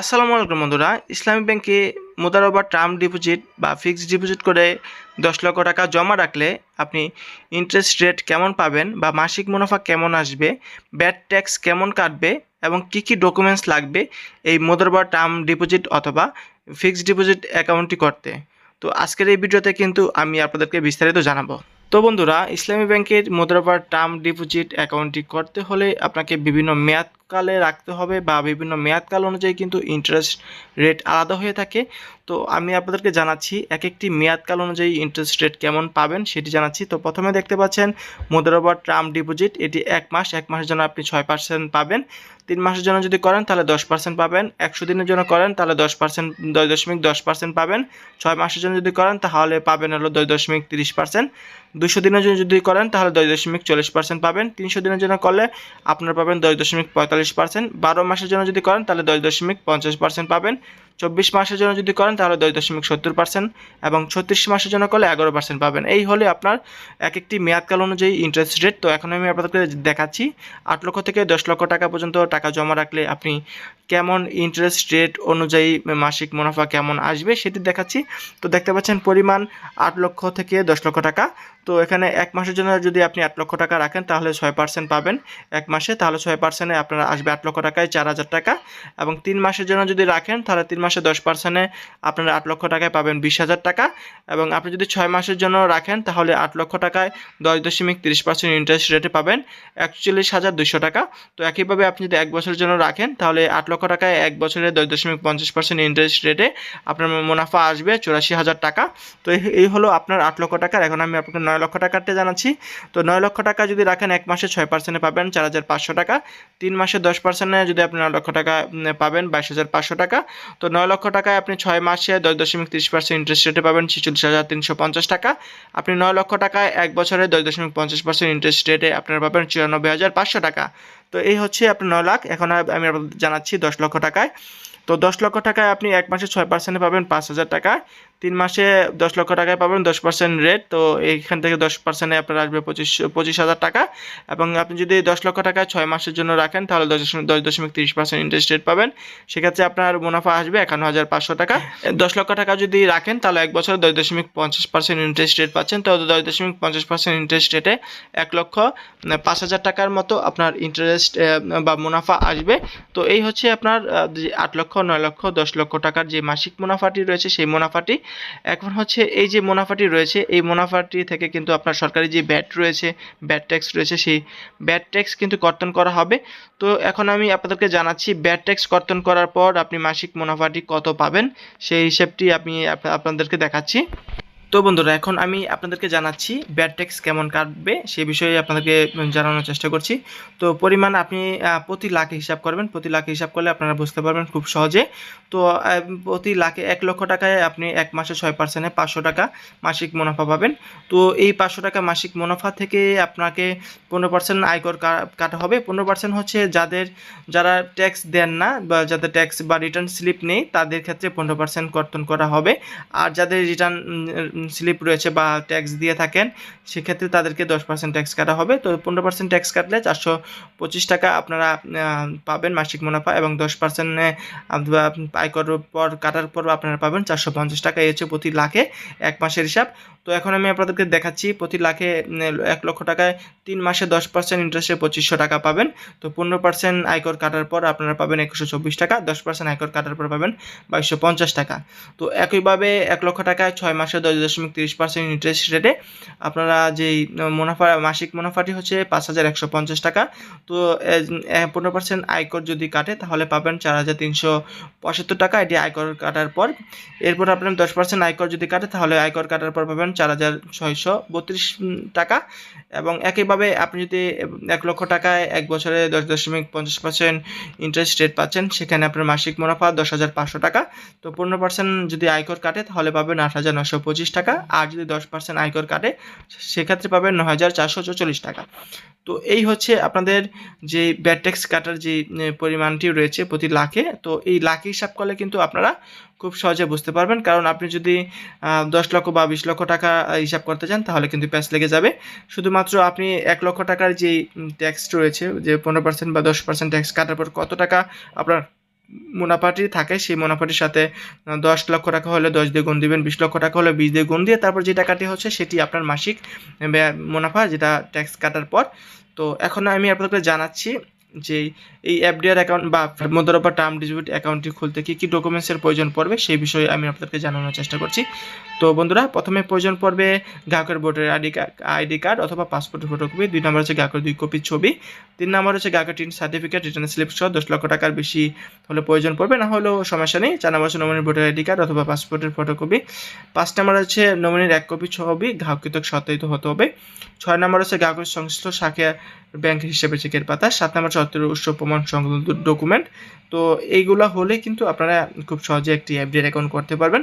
আসসালামু আলাইকুম বন্ধুরা, ইসলামী ব্যাংকে মুদারবা টার্ম ডিপোজিট বা ফিক্সড ডিপোজিট করে দশ লক্ষ টাকা জমা রাখলে আপনি ইন্টারেস্ট রেট কেমন পাবেন বা মাসিক মুনাফা কেমন আসবে ব্যাট ট্যাক্স কেমন কাটবে এবং কী কী ডকুমেন্টস লাগবে এই মুদারবা টার্ম ডিপোজিট অথবা ফিক্সড ডিপোজিট অ্যাকাউন্টটি করতে। তো আজকের এই ভিডিওতে কিন্তু আমি আপনাদেরকে বিস্তারিত জানাব। তো বন্ধুরা, ইসলামী ব্যাংকের মুদ্রাবার টার্ম ডিপোজিট অ্যাকাউন্টটি করতে হলে আপনাকে বিভিন্ন মেয়াদকালে রাখতে হবে বা বিভিন্ন মেয়াদকাল অনুযায়ী কিন্তু ইন্টারেস্ট রেট আলাদা হয়ে থাকে। তো আমি আপনাদেরকে জানাচ্ছি এক একটি মেয়াদকাল অনুযায়ী ইন্টারেস্ট রেট কেমন পাবেন সেটি জানাচ্ছি। তো প্রথমে দেখতে পাচ্ছেন মুদ্রাবার টার্ম ডিপোজিট এটি এক মাস, এক মাসের জন্য আপনি ছয় পার্সেন্ট পাবেন। তিন মাসের জন্য যদি করেন, তাহলে দশ পার্সেন্ট পাবেন। একশো দিনের জন্য করেন, তাহলে দশ পার্সেন্ট দশ দশমিক দশ পার্সেন্ট পাবেন। ছয় মাসের জন্য যদি করেন, তাহলে পাবেন হলো দশ দশমিক তিরিশ পার্সেন্ট দুশো দিনের জন্য যদি করেন, তাহলে দশ দশমিক চল্লিশ পার্সেন্ট পাবেন। তিনশো দিনের জন্য করলে আপনারা পাবেন দশ দশমিক পঁয়তাল্লিশ পার্সেন্ট বারো মাসের জন্য যদি করেন তাহলে দশ দশমিক পঞ্চাশ পার্সেন্ট পাবেন। চব্বিশ মাসের জন্য যদি করেন, তাহলে দশ দশমিক সত্তর পার্সেন্ট এবং ছত্রিশ মাসের জন্য করলে এগারো পার্সেন্ট পাবেন। এই হলে আপনার এক একটি মেয়াদকাল অনুযায়ী ইন্টারেস্ট রেট তো এখন আমি আপনাদেরকে দেখাচ্ছি, আট লক্ষ থেকে দশ লক্ষ টাকা পর্যন্ত টাকা জমা রাখলে আপনি কেমন ইন্টারেস্ট রেট অনুযায়ী মাসিক মুনাফা কেমন আসবে সেটি দেখাচ্ছি। তো দেখতে পাচ্ছেন পরিমাণ আট লক্ষ থেকে দশ লক্ষ টাকা। তো এখানে এক মাসের জন্য যদি আপনি আট লক্ষ টাকা রাখেন, তাহলে ছয় পার্সেন্ট পাবেন এক মাসে। তাহলে ছয় পার্সেন্টে আপনার আসবে আট লক্ষ টাকায় চার হাজার টাকা এবং তিন মাসের জন্য যদি রাখেন, তাহলে তিন মাসে দশ পার্সেন্টে আপনারা আট লক্ষ টাকায় পাবেন বিশ হাজার টাকা এবং আপনি যদি ছয় মাসের জন্য রাখেন তাহলে আট লক্ষ টাকায় দশ দশমিক তিরিশ পার্সেন্ট ইন্টারেস্ট রেটে পাবেন একচল্লিশ হাজার দুশো টাকা। তো একইভাবে আপনি যদি এক বছরের জন্য রাখেন তাহলে আট লক্ষ টাকায় এক বছরে দশ দশমিক পঞ্চাশ পার্সেন্ট ইন্টারেস্ট রেটে আপনার মুনাফা আসবে চুরাশি হাজার টাকা। তো এই- হলো আপনার আট লক্ষ টাকার, এখন আমি আপনাকে নয় লক্ষ টাকারটা জানাচ্ছি। তো নয় লক্ষ টাকা যদি রাখেন এক মাসে ছয় পার্সেন্টে পাবেন চার হাজার পাঁচশো টাকা। তিন মাসে দশ পার্সেন্টে যদি আপনি নয় লক্ষ টাকা পাবেন বাইশ হাজার পাঁচশো টাকা। তো নয় লক্ষ টাকায় আপনি ছয় মাসে দশ দশমিক তিরিশ পার্সেন্ট ইন্টারেস্ট রেটে পাবেন, ছেচল্লিশ হাজার তিনশো পঞ্চাশ টাকা। আপনি নয় লক্ষ টাকায় এক বছরে দশ দশমিক পঞ্চাশ পার্সেন্ট ইন্টারেস্ট রেটে আপনারা পাবেন চুরানব্বই হাজার পাঁচশো টাকা। তো এই হচ্ছে আপনি নয় লাখ। এখন আমি আপনাদের জানাচ্ছি দশ লক্ষ টাকায়। তো দশ লক্ষ টাকায় আপনি এক মাসে ছয় পার্সেন্টে পাবেন পাঁচ হাজার টাকা। তিন মাসে দশ লক্ষ টাকায় পাবেন, দশ পার্সেন্ট রেট তো এইখান থেকে দশ পার্সেন্টে আপনার আসবে পঁচিশ পঁচিশ হাজার টাকা। এবং আপনি যদি দশ লক্ষ টাকায় ছয় মাসের জন্য রাখেন, তাহলে দশ দশমিক দশ দশমিক তিরিশ পার্সেন্ট ইন্টারেস্ট রেট পাবেন। সেক্ষেত্রে আপনার মুনাফা আসবে একান্ন হাজার পাঁচশো টাকা। দশ লক্ষ টাকা যদি রাখেন, তাহলে এক বছরে দশ দশমিক পঞ্চাশ পার্সেন্ট ইন্টারেস্ট রেট পাচ্ছেন। তো দশ দশমিক পঞ্চাশ পার্সেন্ট ইন্টারেস্ট রেটে এক লক্ষ পাঁচ হাজার টাকার মতো আপনার ইন্টারেস্ট বা মুনাফা আসবে। তো এই হচ্ছে আপনার আট লক্ষ, নয় লক্ষ, দশ লক্ষ টাকার যে মাসিক মুনাফাটি রয়েছে, সেই মুনাফাটি এখন হচ্ছে এই যে মুনাফাটি রয়েছে, এই মুনাফাটি থেকে কিন্তু আপনার সরকারি যে ব্যাট রয়েছে, ব্যাট ট্যাক্স রয়েছে, সেই ব্যাট ট্যাক্স কিন্তু কর্তন করা হবে। তো এখন আমি আপনাদেরকে জানাচ্ছি, ব্যাট ট্যাক্স কর্তন করার পর আপনি মাসিক মুনাফাটি কত পাবেন, সেই হিসেবটি আমি আপনাদেরকে দেখাচ্ছি। তো বন্ধুরা, এখন আমি আপনাদেরকে জানাচ্ছি ব্যাড ট্যাক্স কেমন কাটবে সেই বিষয়ে আপনাদেরকে জানানোর চেষ্টা করছি। তো পরিমাণ আপনি প্রতি লাখে হিসাব করবেন। প্রতি লাখে হিসাব করলে আপনারা বুঝতে পারবেন খুব সহজে। তো প্রতি লাখে এক লক্ষ টাকায় আপনি এক মাসে ছয় পার্সেন্টে পাঁচশো টাকা মাসিক মুনাফা পাবেন। তো এই পাঁচশো টাকা মাসিক মুনাফা থেকে আপনাকে পনেরো পার্সেন্ট আয়কর কাটা হবে। পনেরো পার্সেন্ট হচ্ছে যাদের, যারা ট্যাক্স দেন না বা যাদের ট্যাক্স বা রিটার্ন স্লিপ নেই, তাদের ক্ষেত্রে পনেরো পার্সেন্ট কর্তন করা হবে। আর যাদের রিটার্ন স্লিপ রয়েছে বা ট্যাক্স দিয়ে থাকেন, সেক্ষেত্রে তাদেরকে দশ পার্সেন্ট ট্যাক্স কাটা হবে। তো পনেরো পার্সেন্ট ট্যাক্স কাটলে চারশো পঁচিশ টাকা আপনারা পাবেন মাসিক মুনাফা এবং দশ পার্সেন্টে আয়কর পর কাটার পর আপনারা পাবেন চারশো পঞ্চাশ টাকা। এই প্রতি লাখে এক মাসের হিসাব। তো এখন আমি আপনাদেরকে দেখাচ্ছি, প্রতি লাখে এক লক্ষ টাকায় তিন মাসে দশ পার্সেন্ট ইন্টারেস্টে পঁচিশশো টাকা পাবেন। তো পনেরো পার্সেন্ট আয়কর কাটার পর আপনারা পাবেন একুশশো চব্বিশ টাকা, দশ পার্সেন্ট আয়কর কাটার পর পাবেন বাইশশো পঞ্চাশ টাকা। তো একইভাবে এক লক্ষ টাকায় ছয় মাসে দশ দশমিক তিরিশ পার্সেন্ট ইন্টারেস্ট রেটে আপনারা যেই মুনাফা, মাসিক মুনাফাটি হচ্ছে পাঁচ হাজার একশো পঞ্চাশ টাকা। তো পনেরো পার্সেন্ট আয়কর যদি কাটে, তাহলে পাবেন চার হাজার তিনশো পঁচাত্তর টাকা। এটি আয়কর কাটার পর, এরপর আপনার দশ পার্সেন্ট আয়কর যদি কাটে, তাহলে আয়কর কাটার পর পাবেন চার হাজার ছয়শো বত্রিশ টাকা। এবং একইভাবে আপনি যদি এক লক্ষ টাকায় এক বছরে দশ দশমিক পঞ্চাশ পার্সেন্ট ইন্টারেস্ট রেট পাচ্ছেন, সেখানে আপনার মাসিক মুনাফা দশ হাজার পাঁচশো টাকা। তো পনেরো পার্সেন্ট যদি আয়কর কাটে, তাহলে পাবেন আট হাজার নশো পঁচিশ টাকা। আর যদি দশ পার্সেন্ট আয়কর কাটে, সেক্ষেত্রে পাবেন ন হাজার চারশো চল্লিশ টাকা। তো এই হচ্ছে আপনাদের যে ব্যাড ট্যাক্স কাটার যে পরিমাণটি রয়েছে প্রতি লাখে। তো এই লাখে হিসাব করলে কিন্তু আপনারা খুব সহজে বুঝতে পারবেন। কারণ আপনি যদি দশ লক্ষ বা বিশ লক্ষ টাকা হিসাব করতে চান, তাহলে কিন্তু প্যাচ লেগে যাবে। শুধুমাত্র আপনি এক লক্ষ টাকার যে ট্যাক্স রয়েছে, যে পনেরো পার্সেন্ট বা দশ পার্সেন্ট ট্যাক্স কাটার পর কত টাকা আপনার মুনাফাটি থাকে, সেই মুনাফাটির সাথে দশ লক্ষ টাকা হলে দশ দিয়ে গুণ দিবেন, বিশ লক্ষ টাকা হলে বিশ দিয়ে গুণ দিয়ে তারপর যে টাকাটি হচ্ছে সেটি আপনার মাসিক মুনাফা যেটা ট্যাক্স কাটার পর। তো এখন আমি আপনাদেরকে জানাচ্ছি যে এই এফডিআর অ্যাকাউন্ট বা মুদ্রা বা টার্ম ডিপোজিট অ্যাকাউন্টটি খুলতে কী কী ডকুমেন্টসের প্রয়োজন পড়বে সেই বিষয়ে আমি আপনাদেরকে জানানোর চেষ্টা করছি। তো বন্ধুরা, প্রথমে প্রয়োজন পড়বে গ্রাহকের voter ID card ID card অথবা পাসপোর্টের ফটোকপি দুই নম্বর হচ্ছে গ্রাহকের দুই কপি ছবি, তিন নম্বর হচ্ছে গ্রাহকের টিন সার্টিফিকেট রিটার্ন স্লিপ সহ দশ লক্ষ টাকার বেশি হলে প্রয়োজন পড়বে, না হলেও সমস্যা নেই, চার নম্বর হচ্ছে নমিনির ভোটার আইডি কার্ড অথবা পাসপোর্টের ফটোকপি পাঁচ নম্বর হচ্ছে নমিনির এক কপি ছবি গ্রাহকৃত সত্যায়িত হতে হবে, ছয় নম্বর হচ্ছে গ্রাহকের সংশ্লিষ্ট শাখা ব্যাংক হিসেবে চেকের পাতা, সাত নম্বর হচ্ছে উৎস প্রমাণ সংক্রান্ত ডকুমেন্ট তো এইগুলা হলে কিন্তু আপনারা খুব সহজে একটি এফডিআর অ্যাকাউন্ট করতে পারবেন।